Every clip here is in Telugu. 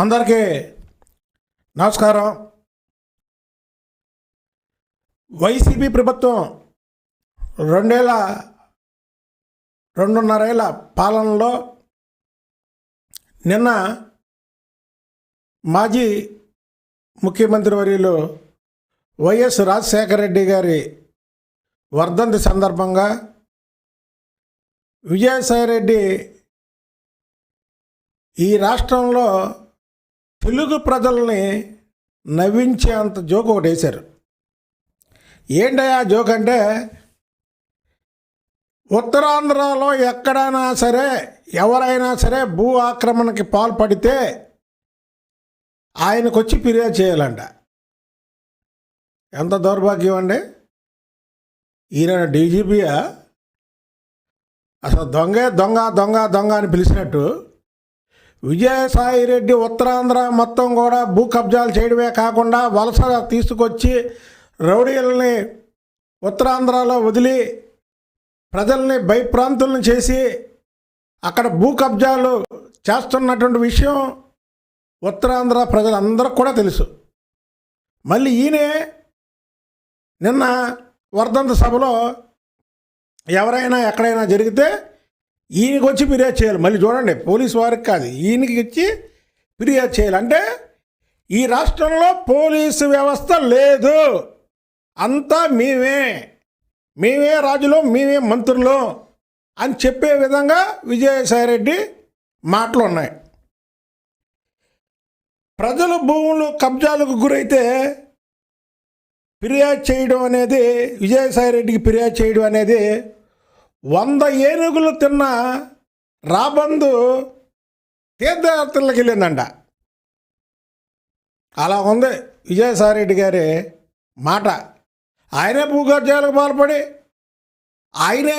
అందరికీ నమస్కారం. వైసీపీ ప్రభుత్వం రెండేళ్ళ రెండున్నరేళ్ళ పాలనలో నిన్న మాజీ ముఖ్యమంత్రి వర్యులు వైఎస్ రాజశేఖర రెడ్డి గారి వర్ధంతి సందర్భంగా విజయసాయిరెడ్డి ఈ రాష్ట్రంలో తెలుగు ప్రజల్ని నవ్వించేంత జోక్ ఒకటి వేశారు. ఏంటయ్యా జోక్ అంటే ఉత్తరాంధ్రలో ఎక్కడైనా సరే ఎవరైనా సరే భూ ఆక్రమణకి పాల్పడితే ఆయనకు వచ్చి ఫిర్యాదు చేయాలంట. ఎంత దౌర్భాగ్యం అండి. ఈయన డీజీపీయా? అసలు దొంగే దొంగ దొంగ దొంగ అని పిలిచినట్టు విజయసాయి రెడ్డి ఉత్తరాంధ్ర మొత్తం కూడా భూ కబ్జాలు చేయడమే కాకుండా వలస తీసుకొచ్చి రౌడీలని ఉత్తరాంధ్రలో వదిలి ప్రజల్ని భయప్రాంతులను చేసి అక్కడ భూ కబ్జాలు చేస్తున్నటువంటి విషయం ఉత్తరాంధ్ర ప్రజలందరికీ కూడా తెలుసు. మళ్ళీ ఈయనే నిన్న వర్ధంత సభలో ఎవరైనా ఎక్కడైనా జరిగితే ఈయనకి వచ్చి ఫిర్యాదు చేయాలి. మళ్ళీ చూడండి పోలీసు వారికి కాదు ఈయనకి ఇచ్చి ఫిర్యాదు చేయాలి. అంటే ఈ రాష్ట్రంలో పోలీసు వ్యవస్థ లేదు. అంతా మేమే మేమే రాజులు మేమే మంత్రులు అని చెప్పే విధంగా విజయసాయిరెడ్డి మాటలు ఉన్నాయి. ప్రజల భూములు కబ్జాలకు గురైతే ఫిర్యాదు చేయడం అనేది విజయసాయిరెడ్డికి ఫిర్యాదు చేయడం అనేది వంద ఏనుగులు తిన్న రాబందు తీర్థయాత్రలకు వెళ్ళిందంట. అలా ఉంది విజయసాయిరెడ్డి గారి మాట. ఆయనే భూగర్జాలకు పాల్పడి ఆయనే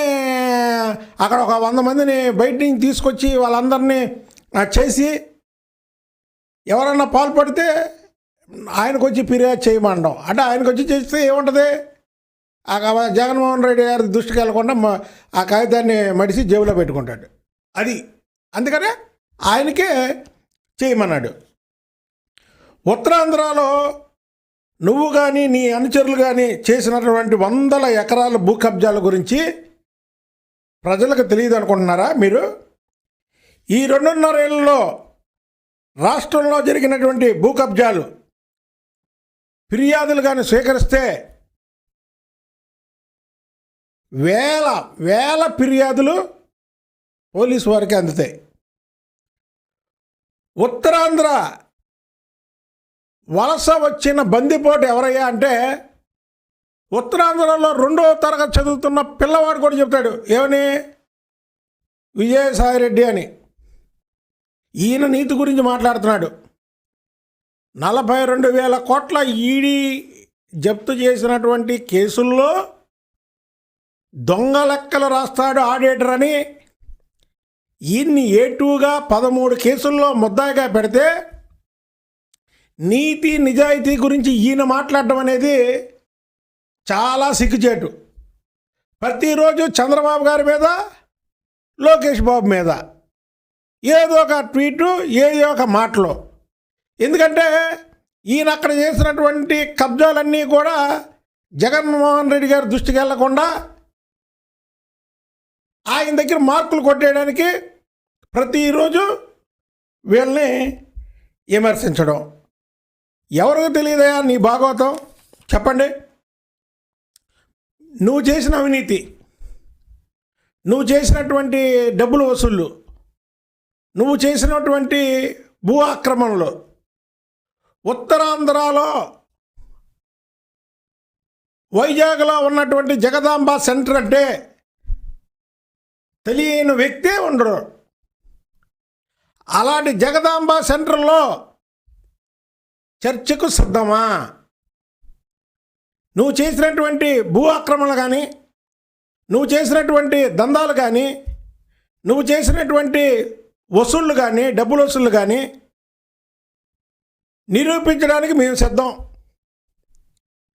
అక్కడ ఒక వంద మందిని బయట నుంచి తీసుకొచ్చి వాళ్ళందరినీ చేసి ఎవరన్నా పాల్పడితే ఆయనకు వచ్చి ఫిర్యాదు చేయమంటాం. అంటే ఆయనకు వచ్చి చేస్తే ఏముంటుంది? జగన్మోహన్ రెడ్డి గారి దృష్టికి వెళ్ళకుండా ఆ కాగితాన్ని మడిసి జేబులో పెట్టుకుంటాడు. అది. అందుకనే ఆయనకే చేయమన్నాడు. ఉత్తరాంధ్రలో నువ్వు కానీ నీ అనుచరులు కానీ చేసినటువంటి వందల ఎకరాల భూ కబ్జాల గురించి ప్రజలకు తెలియదు అనుకుంటున్నారా మీరు? ఈ రెండున్నరేళ్ళలో రాష్ట్రంలో జరిగినటువంటి భూ కబ్జాలు ఫిర్యాదులు కానీ స్వీకరిస్తే వేల వేల ఫిర్యాదులు పోలీసు వారికి అందుతాయి. ఉత్తరాంధ్ర వలస వచ్చిన బందిపోటు ఎవరయ్యా అంటే ఉత్తరాంధ్రలో రెండవ తరగతి చదువుతున్న పిల్లవాడు కూడా చెప్తాడు. ఏమని? విజయసాయిరెడ్డి అని. ఈయన నీతి గురించి మాట్లాడుతున్నాడు. నలభై రెండు వేల కోట్ల ఈడీ జప్తు చేసినటువంటి కేసుల్లో దొంగ లెక్కలు రాస్తాడు ఆడిటర్ అని ఈయన్ని ఏటూగా పదమూడు కేసుల్లో ముద్దాయిగా పెడితే నీతి నిజాయితీ గురించి ఈయన మాట్లాడడం అనేది చాలా సిగ్గుచేటు. ప్రతిరోజు చంద్రబాబు గారి మీద లోకేష్ బాబు మీద ఏదో ఒక ట్వీటు ఏదో ఒక మాటలో. ఎందుకంటే ఈయన అక్కడ చేసినటువంటి కబ్జాలన్నీ కూడా జగన్మోహన్ రెడ్డి గారి దృష్టికి వెళ్ళకుండా ఆయన దగ్గర మార్కులు కొట్టేయడానికి ప్రతిరోజు వీళ్ళని విమర్శించడం. ఎవరికి తెలియదయా నీ భాగవతం? చెప్పండి. నువ్వు చేసిన అవినీతి నువ్వు చేసినటువంటి డబ్బులు వసూళ్ళు నువ్వు చేసినటువంటి భూ ఆక్రమణలు ఉత్తరాంధ్రలో వైజాగ్లో ఉన్నటువంటి జగదాంబ సెంటర్ అంటే తెలియని వ్యక్తే ఉండరు. అలాంటి జగదాంబ సెంటర్లో చర్చకు సిద్ధమా? నువ్వు చేసినటువంటి భూ ఆక్రమణలు కానీ నువ్వు చేసినటువంటి దందాలు కానీ నువ్వు చేసినటువంటి వసూళ్ళు కానీ డబ్బుల వసూళ్ళు కానీ నిరూపించడానికి మేము సిద్ధం.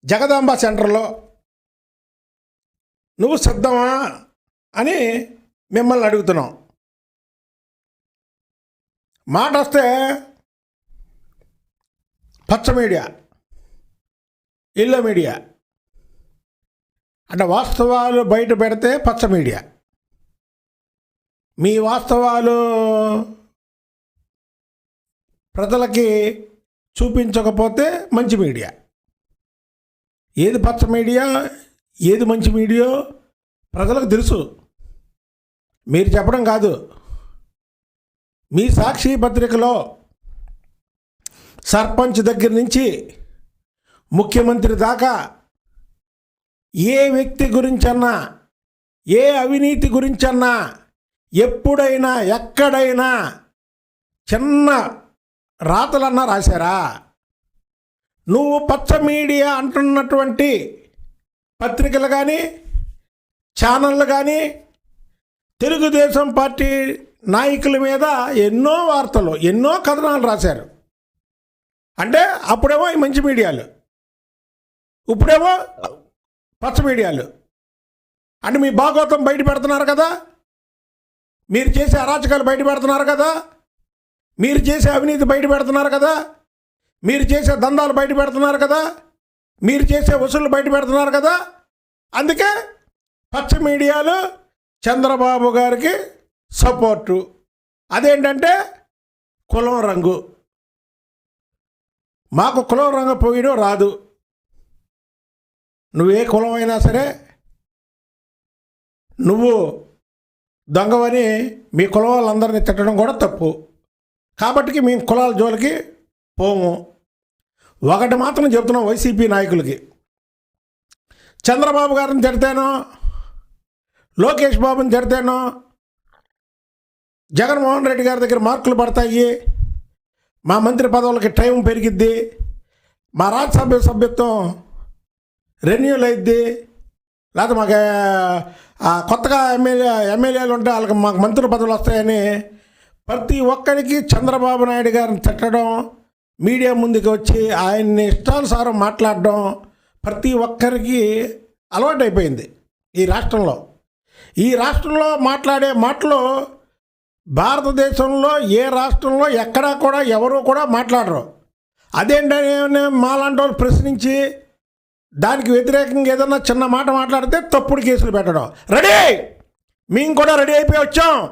జగదాంబ సెంటర్లో నువ్వు సిద్ధమా? అని మిమ్మల్ని అడుగుతున్నాం. మాట వస్తే పచ్చ మీడియా ఇల్లో మీడియా అంటే వాస్తవాలు బయట పెడితే పచ్చ మీడియా. మీ వాస్తవాలు ప్రజలకి చూపించకపోతే మంచి మీడియా. ఏది పచ్చ మీడియా ఏది మంచి మీడియా ప్రజలకు తెలుసు. మీరు చెప్పడం కాదు. మీ సాక్షి పత్రికలో సర్పంచ్ దగ్గర నుంచి ముఖ్యమంత్రి దాకా ఏ వ్యక్తి గురించన్నా ఏ అవినీతి గురించన్నా ఎప్పుడైనా ఎక్కడైనా చిన్న రాతలన్నా రాశారా? నువ్వు పచ్చ మీడియా అంటున్నటువంటి పత్రికలు కానీ ఛానళ్ళు కానీ తెలుగుదేశం పార్టీ నాయకుల మీద ఎన్నో వార్తలు ఎన్నో కథనాలు రాశారు. అంటే అప్పుడేమో ఈ మంచి మీడియాలు ఇప్పుడేమో పచ్చ మీడియాలు. అంటే మీ భాగవతం బయట పెడుతున్నారు కదా మీరు చేసే అరాచకాలు బయట పెడుతున్నారు కదా మీరు చేసే అవినీతి బయట పెడుతున్నారు కదా మీరు చేసే దందాలు బయట పెడుతున్నారు కదా మీరు చేసే వసూళ్ళు బయట పెడుతున్నారు కదా అందుకే పచ్చ మీడియాలు చంద్రబాబు గారికి సపోర్టు. అదేంటంటే కులం రంగు. మాకు కులం రంగు పోయడం రాదు. నువ్వే కులం అయినా సరే నువ్వు దొంగవని మీ కులం వాళ్ళందరినీ తిట్టడం కూడా తప్పు. కాబట్టి మేము కులాల జోలికి పోము. ఒకటి మాత్రం చెప్తున్నాం వైసీపీ నాయకులకి. చంద్రబాబు గారిని తిడితేనో లోకేష్ బాబుని తిడతానో. జగన్మోహన్ రెడ్డి గారి దగ్గర మార్కులు పడతాయి. మా మంత్రి పదవులకి టైం పెరిగిద్ది. మా రాజ్యసభ సభ్యత్వం రెన్యూల్ అయిద్ది. లేకపోతే మాకు కొత్తగా ఎమ్మెల్యే ఎమ్మెల్యేలు ఉంటే వాళ్ళకి మాకు మంత్రి పదవులు వస్తాయని ప్రతి ఒక్కరికి చంద్రబాబు నాయుడు గారిని తిట్టడం మీడియా ముందుకు వచ్చి ఆయన్ని ఇష్టానుసారం మాట్లాడడం ప్రతి ఒక్కరికి అలవాటైపోయింది ఈ రాష్ట్రంలో. ఈ రాష్ట్రంలో మాట్లాడే మాటలు భారతదేశంలో ఏ రాష్ట్రంలో ఎక్కడా కూడా ఎవరు కూడా మాట్లాడరు. అదేంటని మాలాంటి వాళ్ళు ప్రశ్నించి దానికి వ్యతిరేకంగా ఏదన్నా చిన్న మాట మాట్లాడితే తప్పుడు కేసులు పెట్టడం. రెడీ! మేము కూడా రెడీ అయిపోయి వచ్చాం.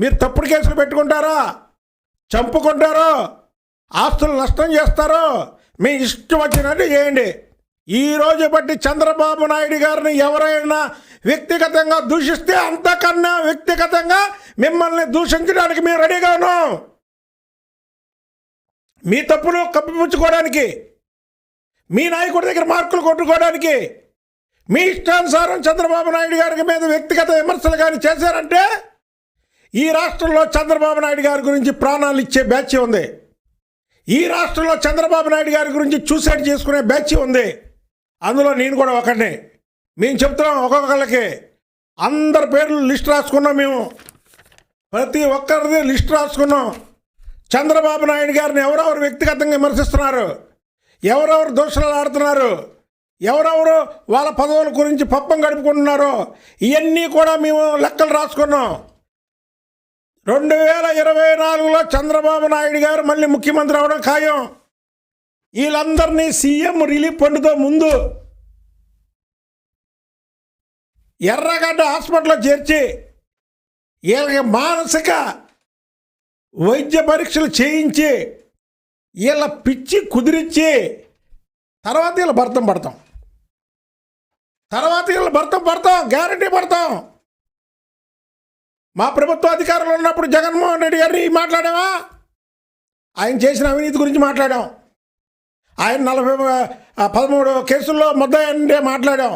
మీరు తప్పుడు కేసులు పెట్టుకుంటారా? చంపుకుంటారో? ఆస్తులు నష్టం చేస్తారో? మీ ఇష్టం వచ్చినట్టు చేయండి. ఈ రోజు బట్టి చంద్రబాబు నాయుడు గారిని ఎవరైనా వ్యక్తిగతంగా దూషిస్తే అంతకన్నా వ్యక్తిగతంగా మిమ్మల్ని దూషించడానికి మేము రెడీగా ఉన్నాం. మీ తప్పులు కప్పిపుచ్చుకోవడానికి మీ నాయకుడి దగ్గర మార్కులు కొట్టుకోవడానికి మీ ఇష్టానుసారం చంద్రబాబు నాయుడు గారి మీద వ్యక్తిగత విమర్శలు కానీ చేశారంటే ఈ రాష్ట్రంలో చంద్రబాబు నాయుడు గారి గురించి ప్రాణాలు ఇచ్చే బ్యాచ్ ఉంది. ఈ రాష్ట్రంలో చంద్రబాబు నాయుడు గారి గురించి చూసేట్ చేసుకునే బ్యాచ్ ఉంది. అందులో నేను కూడా ఒకటి మేము చెప్తున్నాం ఒక్కొక్కళ్ళకి. అందరి పేర్లు లిస్ట్ రాసుకున్నాం మేము. ప్రతి ఒక్కరిది లిస్ట్ రాసుకున్నాం. చంద్రబాబు నాయుడు గారిని ఎవరెవరు వ్యక్తిగతంగా విమర్శిస్తున్నారు? ఎవరెవరు దోషులు ఆడుతున్నారు? ఎవరెవరు వాళ్ళ పదవుల గురించి పప్పం గడుపుకుంటున్నారో? ఇవన్నీ కూడా మేము లెక్కలు రాసుకున్నాం. రెండు వేల ఇరవై నాలుగులో చంద్రబాబు నాయుడు గారు మళ్ళీ ముఖ్యమంత్రి అవడం ఖాయం. వీళ్ళందరినీ సీఎం రిలీఫ్ ఫండ్తో ముందు ఎర్రగడ్డ హాస్పిటల్లో చేర్చి వీళ్ళకి మానసిక వైద్య పరీక్షలు చేయించి వీళ్ళ పిచ్చి కుదిరించి తర్వాత వీళ్ళ భర్తం పడతాం. తర్వాత వీళ్ళ భర్తం పడతాం గ్యారంటీ పడతాం. మా ప్రభుత్వ అధికారులు ఉన్నప్పుడు జగన్మోహన్ రెడ్డి గారిని మాట్లాడామా ఆయన చేసిన అవినీతి గురించి మాట్లాడాం. ఆయన నలభై పదమూడు కేసుల్లో ముద్దాయంటే మాట్లాడాం.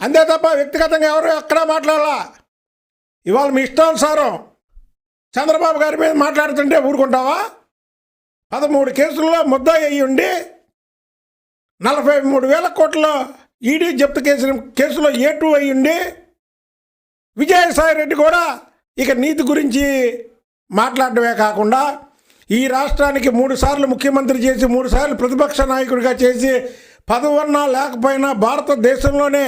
అంతే తప్ప వ్యక్తిగతంగా ఎవరు ఎక్కడా మాట్లాడాలా. ఇవాళ మీ ఇష్టానుసారం చంద్రబాబు గారి మీద మాట్లాడుతుంటే ఊరుకుంటావా? పదమూడు కేసుల్లో ముద్ద అయ్యి ఉండి నలభై మూడు వేల కోట్ల ఈడీ జప్తు కేసు కేసులో ఏ టూ అయ్యి ఉండి విజయసాయి రెడ్డి కూడా ఇక నీతి గురించి మాట్లాడటమే కాకుండా ఈ రాష్ట్రానికి మూడు సార్లు ముఖ్యమంత్రి చేసి మూడు సార్లు ప్రతిపక్ష నాయకుడిగా చేసి పదవన్నా లేకపోయినా భారతదేశంలోనే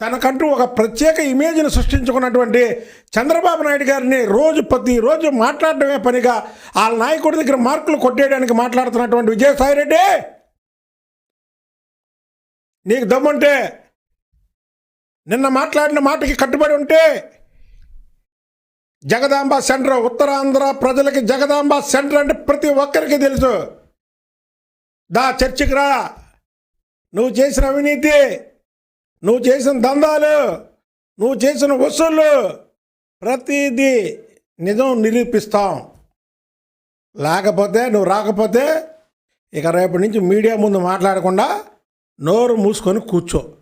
తనకంటూ ఒక ప్రత్యేక ఇమేజ్ని సృష్టించుకున్నటువంటి చంద్రబాబు నాయుడు గారిని రోజు ప్రతిరోజు మాట్లాడటమే పనిగా వాళ్ళ నాయకుడి దగ్గర మార్కులు కొట్టేయడానికి మాట్లాడుతున్నటువంటి విజయసాయిరెడ్డి! నీకు దమ్ముంటే నిన్న మాట్లాడిన మాటకి కట్టుబడి ఉంటే జగదాంబ సెంటర్ ఉత్తరాంధ్ర ప్రజలకి జగదాంబ సెంటర్ అంటే ప్రతి ఒక్కరికి తెలుసు. దా చర్చికి రా. నువ్వు చేసిన అవినీతి నువ్వు చేసిన దందాలు నువ్వు చేసిన వసూళ్ళు ప్రతిదీ నిజం నిరూపిస్తాం. లేకపోతే నువ్వు రాకపోతే ఇక రేపటి నుంచి మీడియా ముందు మాట్లాడకుండా నోరు మూసుకొని కూర్చో.